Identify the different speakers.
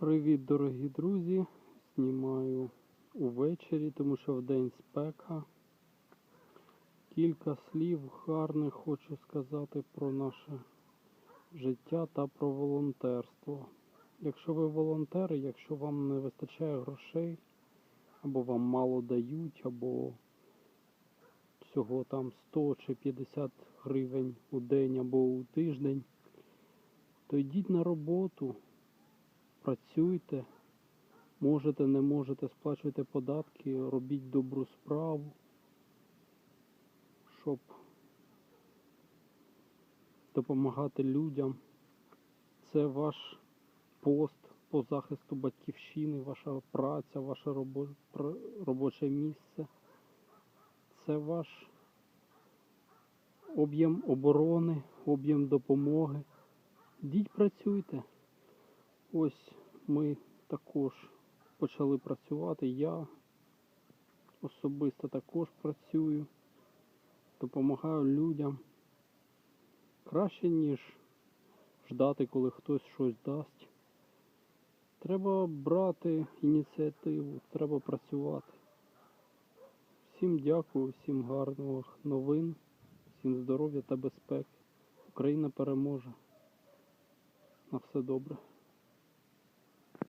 Speaker 1: Привіт, дорогі друзі! Знімаю увечері, тому що вдень спека. Кілька слів гарних хочу сказати про наше життя та про волонтерство. Якщо ви волонтери, якщо вам не вистачає грошей, або вам мало дають, або всього там 100 чи 50 гривень у день або у тиждень, то йдіть на роботу, працюйте, можете, не можете, сплачуйте податки, робіть добру справу, щоб допомагати людям. Це ваш пост по захисту батьківщини, ваша праця, ваше робо- робоче місце. Це ваш об'єм оборони, об'єм допомоги. Йдіть працюйте. Ось ми також почали працювати. Я особисто також працюю, допомагаю людям. Краще, ніж ждати, коли хтось щось дасть. Треба брати ініціативу, треба працювати. Всім дякую, всім гарних новин, всім здоров'я та безпеки. Україна переможе. На все добре.